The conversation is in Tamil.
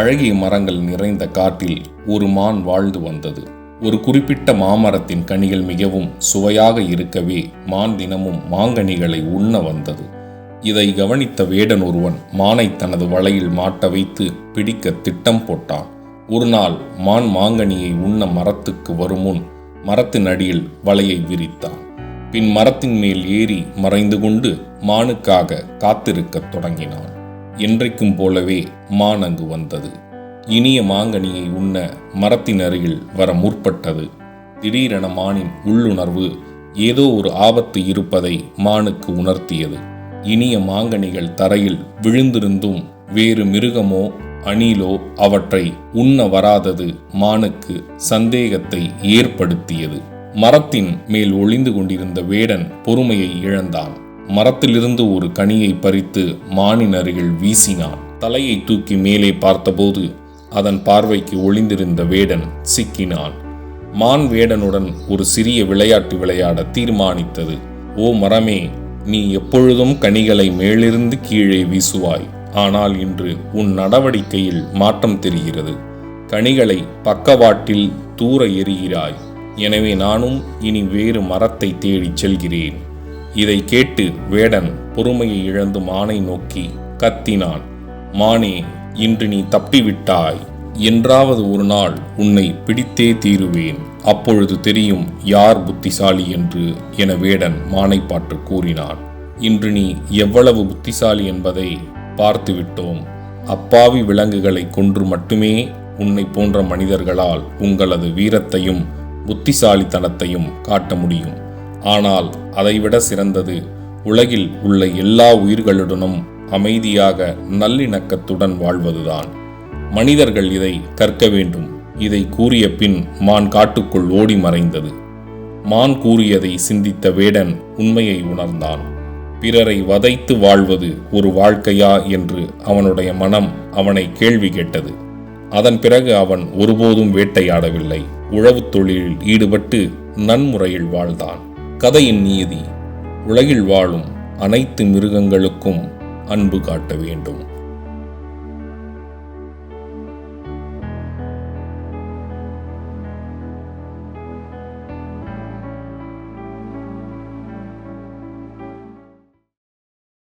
அழகிய மரங்கள் நிறைந்த காட்டில் ஒரு மான் வாழ்ந்து வந்தது. ஒரு குறிப்பிட்ட மாமரத்தின் கனிகள் மிகவும் சுவையாக இருக்கவே மான் தினமும் மாங்கனிகளை உண்ண வந்தது. இதை கவனித்த வேடன் ஒருவன் மானை தனது வலையில் மாட்ட வைத்து பிடிக்க திட்டம் போட்டான். ஒரு நாள் மான் மாங்கனியை உண்ண மரத்துக்கு வரும் முன் மரத்தின் அடியில் வலையை விரித்தான். பின் மரத்தின் மேல் ஏறி மறைந்து கொண்டு மானுக்காக காத்திருக்கத் தொடங்கினான். என்றைக்கும் போலவே மான் அங்கு வந்தது. இனிய மாங்கனியை உண்ண மரத்தின் அருகில் வர முற்பட்டது. திடீரென மானின் உள்ளுணர்வு ஏதோ ஒரு ஆபத்து இருப்பதை மானுக்கு உணர்த்தியது. இனிய மாங்கனிகள் தரையில் விழுந்திருந்தும் வேறு மிருகமோ அணிலோ அவற்றை உண்ண வராதது மானுக்கு சந்தேகத்தை ஏற்படுத்தியது. மரத்தின் மேல் ஒளிந்து கொண்டிருந்த வேடன் பொறுமையை இழந்தான். மரத்திலிருந்து ஒரு கனியை பறித்து மானின் அருகில் வீசினான். தலையை தூக்கி மேலே பார்த்தபோது அதன் பார்வைக்கு ஒளிந்திருந்த வேடன் சிக்கினான். மான் வேடனுடன் ஒரு சிறிய விளையாட்டு விளையாட தீர்மானித்தது. ஓ மரமே நீ எப்பொழுதும் கனிகளை மேலிருந்து கீழே வீசுவாய். ஆனால் இன்று உன் நடவடிக்கையில் மாற்றம் தெரிகிறது. கனிகளை பக்கவாட்டில் தூர எறிகிறாய். எனவே நானும் இனி வேறு மரத்தை தேடிச் செல்கிறேன். இதை கேட்டு வேடன் பொறுமையை இழந்து மானை நோக்கி கத்தினான். மானே இன்று நீ தப்பிவிட்டாய். என்றாவது ஒரு நாள் உன்னை பிடித்தே தீருவேன். அப்பொழுது தெரியும் யார் புத்திசாலி என்று என வேடன் மானை பாற்று கூறினான். இன்று நீ எவ்வளவு புத்திசாலி என்பதை பார்த்துவிட்டோம் அப்பாவி விலங்குகளை கொன்று மட்டுமே உன்னை போன்ற மனிதர்களால் உங்களது வீரத்தையும் புத்திசாலித்தனத்தையும் காட்ட முடியும். ஆனால் அதைவிட சிறந்தது உலகில் உள்ள எல்லா உயிர்களுடனும் அமைதியாக நல்லிணக்கத்துடன் வாழ்வதுதான். மனிதர்கள் இதை கற்க வேண்டும். இதை கூறிய பின் மான் காட்டுக்குள் ஓடி மறைந்தது. மான் கூறியதை சிந்தித்த வேடன் உண்மையை உணர்ந்தான். பிறரை வதைத்து வாழ்வது ஒரு வாழ்க்கையா என்று அவனுடைய மனம் அவனை கேள்வி கேட்டது. அதன் பிறகு அவன் ஒருபோதும் வேட்டையாடவில்லை. உழவுத் தொழிலில் ஈடுபட்டு நன்முறையில் வாழ்ந்தான். கதையின் நீதி உலகில் வாழும் அனைத்து மிருகங்களுக்கும் அன்பு காட்ட வேண்டும்.